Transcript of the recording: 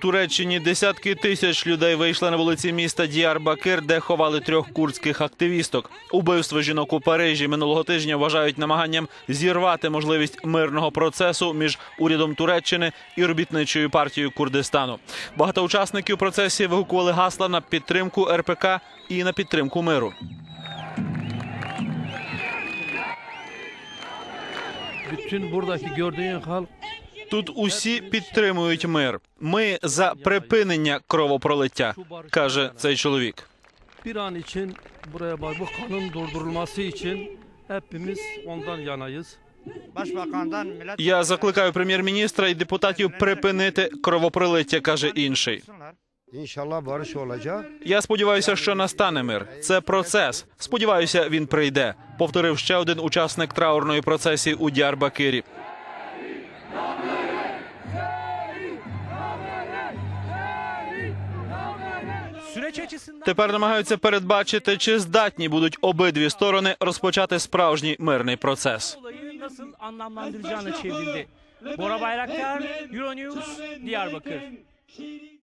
Туреччині десятки тисяч людей вийшли на вулиці міста Діарбакир, де ховали трьох курдських активісток. Убивство жінок у Парижі минулого тижня вважають намаганням зірвати можливість мирного процесу між урядом Туреччини і робітничою партією Курдистану. Багато учасників процесії вигукували гасла на підтримку РПК і на підтримку миру. Bütün buradaki gördüğün halk Тут усі підтримують мир. Ми за припинення кровопролиття, каже цей чоловік. bir için buraya bak bu kanın durdurulması için hepimiz ondan yanayız. Я закликаю прем'єр-міністра і депутатів припинити кровопролиття, каже інший. Я сподіваюся, що настане мир. Це процес. Сподіваюся, він прийде. Повторив ще один учасник траурної процесії у Діарбакирі. Тепер намагаються передбачити, чи здатні будуть обидві сторони розпочати справжній мирний процес. çevrildi. Bora Bayraktar, Euronews.